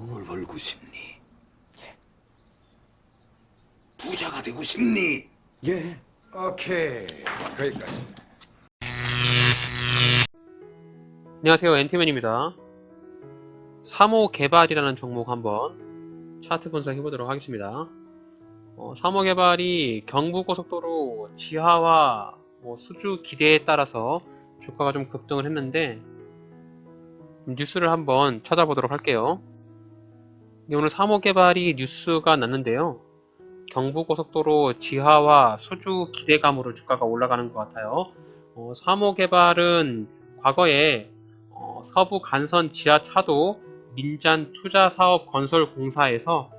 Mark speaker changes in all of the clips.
Speaker 1: 돈을 벌고 싶니? 부자가 되고 싶니?
Speaker 2: 예. 오케이. 거기까지.
Speaker 3: 안녕하세요 엔티맨입니다 3호 개발이라는 종목 한번 차트 분석해 보도록 하겠습니다 어, 3호 개발이 경부고속도로 지하와 뭐 수주 기대에 따라서 주가가 좀 급등을 했는데 뉴스를 한번 찾아보도록 할게요 네, 오늘 3호 개발이 뉴스가 났는데요 경부고속도로 지하와 수주 기대감으로 주가가 올라가는 것 같아요 어, 3호 개발은 과거에 어, 서부 간선 지하차도 민잔 투자 사업 건설 공사에서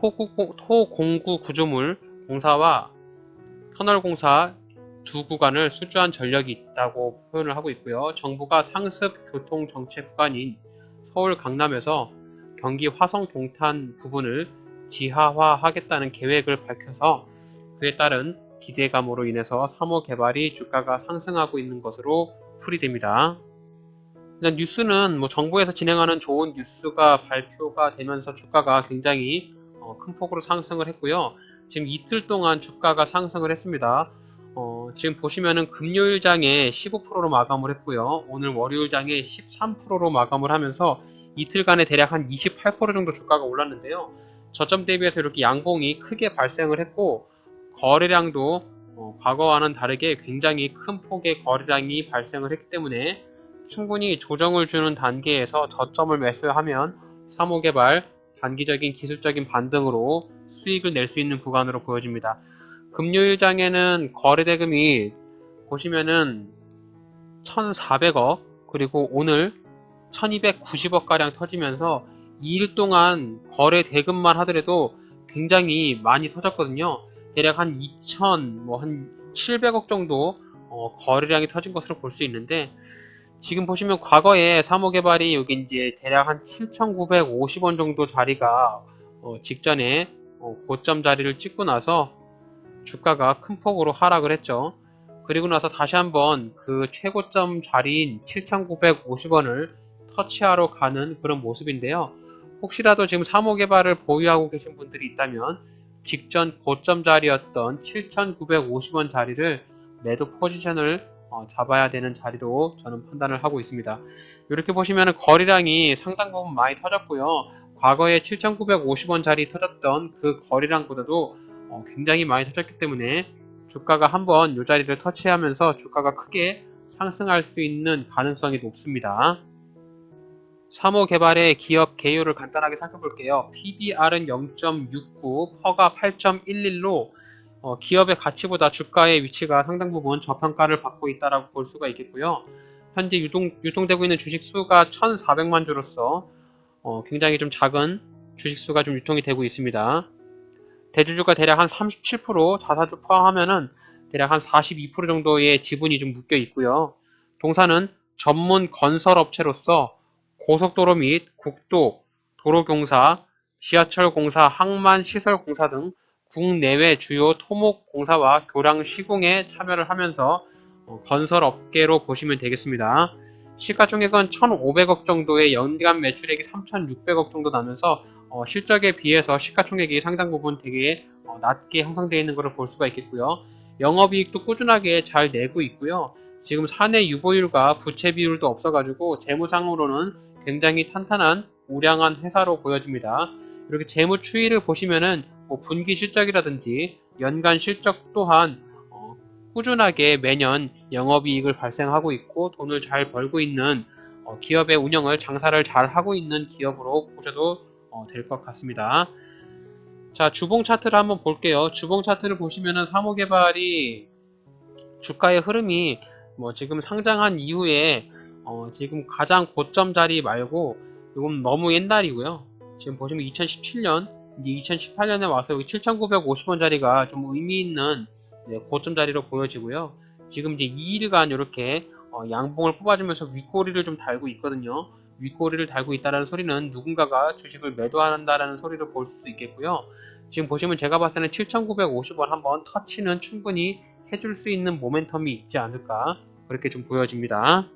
Speaker 3: 토구, 토공구 구조물 공사와 터널 공사 두 구간을 수주한 전력이 있다고 표현을 하고 있고요. 정부가 상습 교통 정책 구간인 서울 강남에서 경기 화성 동탄 부분을 지하화하겠다는 계획을 밝혀서 그에 따른 기대감으로 인해서 3호 개발이 주가가 상승하고 있는 것으로 풀이됩니다. 뉴스는 뭐 정부에서 진행하는 좋은 뉴스가 발표가 되면서 주가가 굉장히 어, 큰 폭으로 상승을 했고요. 지금 이틀 동안 주가가 상승을 했습니다. 어, 지금 보시면은 금요일 장에 15%로 마감을 했고요. 오늘 월요일 장에 13%로 마감을 하면서 이틀간에 대략 한 28% 정도 주가가 올랐는데요. 저점 대비해서 이렇게 양봉이 크게 발생을 했고 거래량도 어, 과거와는 다르게 굉장히 큰 폭의 거래량이 발생을 했기 때문에 충분히 조정을 주는 단계에서 저점을 매수하면 3호 개발 단기적인 기술적인 반등으로 수익을 낼 수 있는 구간으로 보여집니다. 금요일 장에는 거래 대금이 보시면은 1,400억 그리고 오늘 1,290억 가량 터지면서 2일 동안 거래 대금만 하더라도 굉장히 많이 터졌거든요. 대략 한 2,000, 뭐한 700억 정도 어, 거래량이 터진 것으로 볼 수 있는데 지금 보시면 과거에 3호 개발이 여기 이제 대략 한 7,950원 정도 자리가 어, 직전에 어, 고점 자리를 찍고 나서 주가가 큰 폭으로 하락을 했죠. 그리고 나서 다시 한번 그 최고점 자리인 7,950원을 터치하러 가는 그런 모습인데요. 혹시라도 지금 3호 개발을 보유하고 계신 분들이 있다면 직전 고점 자리였던 7,950원 자리를 매도 포지션을 어, 잡아야 되는 자리로 저는 판단을 하고 있습니다. 이렇게 보시면 거래량이 상당 부분 많이 터졌고요. 과거에 7,950원 자리 터졌던 그 거래량보다도 어, 굉장히 많이 터졌기 때문에 주가가 한번 이 자리를 터치하면서 주가가 크게 상승할 수 있는 가능성이 높습니다. 3호 개발의 기업 개요를 간단하게 살펴볼게요. PBR은 0.69, 퍼가 8.11로 어, 기업의 가치보다 주가의 위치가 상당 부분 저평가를 받고 있다고 볼 수가 있겠고요. 현재 유통, 유통되고 있는 주식 수가 1,400만 주로서 어, 굉장히 좀 작은 주식 수가 좀 유통이 되고 있습니다. 대주주가 대략 한 37%, 자사주 포함하면은 대략 한 42% 정도의 지분이 좀 묶여 있고요. 동사는 전문 건설 업체로서 고속도로 및 국도, 도로공사, 지하철공사, 항만시설공사 등 국내외 주요 토목 공사와 교량 시공에 참여를 하면서 어, 건설 업계로 보시면 되겠습니다. 시가총액은 1,500억 정도의 연간 매출액이 3,600억 정도 나면서 어, 실적에 비해서 시가총액이 상당 부분 되게 어, 낮게 형성되어 있는 것을 볼 수가 있겠고요. 영업이익도 꾸준하게 잘 내고 있고요. 지금 사내 유보율과 부채 비율도 없어가지고 재무상으로는 굉장히 탄탄한 우량한 회사로 보여집니다. 이렇게 재무 추이를 보시면은 뭐 분기 실적이라든지 연간 실적 또한 어, 꾸준하게 매년 영업이익을 발생하고 있고 돈을 잘 벌고 있는 어, 기업의 운영을 장사를 잘 하고 있는 기업으로 보셔도 어, 될것 같습니다. 자 주봉 차트를 한번 볼게요. 주봉 차트를 보시면은 3호 개발이 주가의 흐름이 뭐 지금 상장한 이후에 어, 지금 가장 고점 자리 말고 이건 너무 옛날이고요. 지금 보시면 2017년, 이제 2018년에 와서 여기 7,950원 자리가 좀 의미 있는 네, 고점 자리로 보여지고요. 지금 이제 2일간 이렇게 어, 양봉을 뽑아주면서 윗꼬리를 좀 달고 있거든요. 윗꼬리를 달고 있다는 소리는 누군가가 주식을 매도한다는 소리를 볼 수도 있겠고요. 지금 보시면 제가 봤을 때는 7,950원 한번 터치는 충분히 해줄 수 있는 모멘텀이 있지 않을까 그렇게 좀 보여집니다.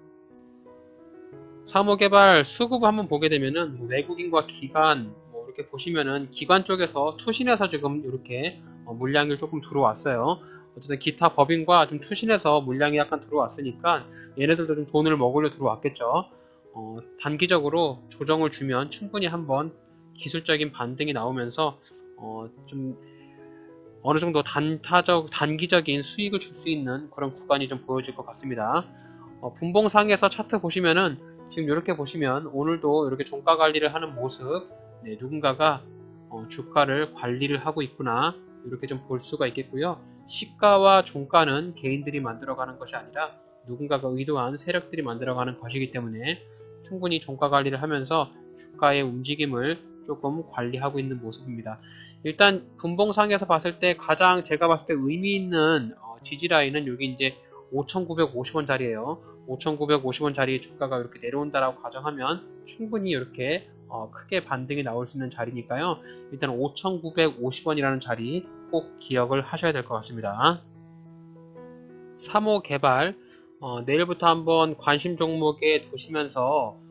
Speaker 3: 사모개발 수급 한번 보게 되면은 뭐 외국인과 기관 뭐 이렇게 보시면은 기관 쪽에서 투신해서 지금 이렇게 어, 물량이 조금 들어왔어요. 어쨌든 기타 법인과 좀 투신해서 물량이 약간 들어왔으니까 얘네들도 좀 돈을 먹으려 들어왔겠죠. 어, 단기적으로 조정을 주면 충분히 한번 기술적인 반등이 나오면서 어, 좀 어느 정도 단타적 단기적인 수익을 줄 수 있는 그런 구간이 좀 보여질 것 같습니다. 어, 분봉상에서 차트 보시면은 지금 이렇게 보시면 오늘도 이렇게 종가 관리를 하는 모습 네, 누군가가 어, 주가를 관리를 하고 있구나 이렇게 좀 볼 수가 있겠고요. 시가와 종가는 개인들이 만들어가는 것이 아니라 누군가가 의도한 세력들이 만들어가는 것이기 때문에 충분히 종가 관리를 하면서 주가의 움직임을 조금 관리하고 있는 모습입니다. 일단 분봉상에서 봤을 때 가장 제가 봤을 때 의미 있는 어, 지지 라인은 여기 이제 5,950원 자리예요. 5,950원 자리에 주가가 이렇게 내려온다라고 가정하면 충분히 이렇게 어, 크게 반등이 나올 수 있는 자리니까요. 일단 5,950원이라는 자리 꼭 기억을 하셔야 될 것 같습니다. 3호 개발 어, 내일부터 한번 관심 종목에 두시면서 어,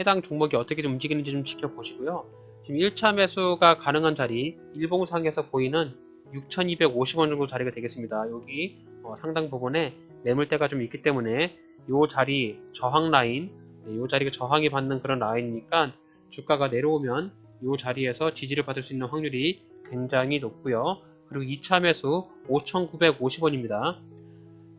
Speaker 3: 해당 종목이 어떻게 좀 움직이는지 좀 지켜보시고요. 지금 1차 매수가 가능한 자리 일봉상에서 보이는 6,250원 정도 자리가 되겠습니다. 여기 어, 상당 부분에 매물대가 좀 있기 때문에 이 자리 저항 라인 이 자리가 저항이 받는 그런 라인이니까 주가가 내려오면 이 자리에서 지지를 받을 수 있는 확률이 굉장히 높고요. 그리고 2차 매수 5,950원입니다.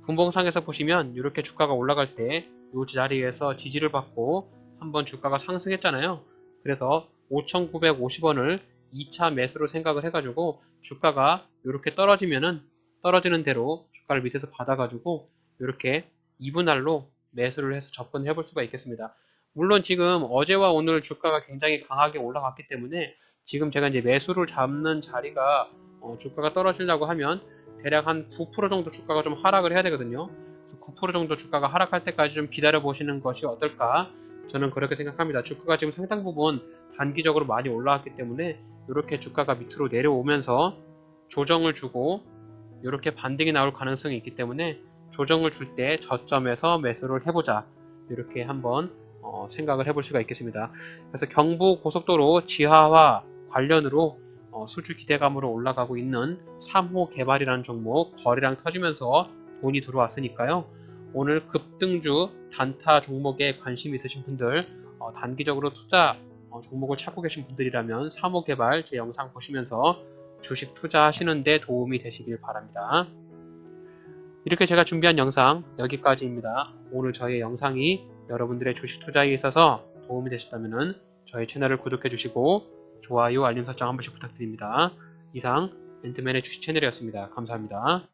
Speaker 3: 분봉상에서 보시면 이렇게 주가가 올라갈 때 이 자리에서 지지를 받고 한번 주가가 상승했잖아요. 그래서 5,950원을 2차 매수로 생각을 해가지고 주가가 이렇게 떨어지면은 떨어지는 대로 주가를 밑에서 받아가지고 이렇게 2분할로 매수를 해서 접근을 해볼 수가 있겠습니다. 물론 지금 어제와 오늘 주가가 굉장히 강하게 올라갔기 때문에 지금 제가 이제 매수를 잡는 자리가 어, 주가가 떨어지려고 하면 대략 한 9% 정도 주가가 좀 하락을 해야 되거든요. 그래서 9% 정도 주가가 하락할 때까지 좀 기다려 보시는 것이 어떨까 저는 그렇게 생각합니다. 주가가 지금 상당 부분 단기적으로 많이 올라왔기 때문에 이렇게 주가가 밑으로 내려오면서 조정을 주고 이렇게 반등이 나올 가능성이 있기 때문에 조정을 줄 때 저점에서 매수를 해보자 이렇게 한번 어, 생각을 해볼 수가 있겠습니다. 그래서 경부 고속도로 지하화 관련으로 어, 수주 기대감으로 올라가고 있는 3호 개발이라는 종목 거래량 터지면서 돈이 들어왔으니까요. 오늘 급등주 단타 종목에 관심 있으신 분들 어, 단기적으로 투자 어, 종목을 찾고 계신 분들이라면 3호 개발 제 영상 보시면서 주식 투자하시는데 도움이 되시길 바랍니다. 이렇게 제가 준비한 영상 여기까지입니다. 오늘 저의 영상이 여러분들의 주식 투자에 있어서 도움이 되셨다면 저희 채널을 구독해 주시고 좋아요, 알림 설정 한 번씩 부탁드립니다. 이상 멘트맨의 주식 채널이었습니다. 감사합니다.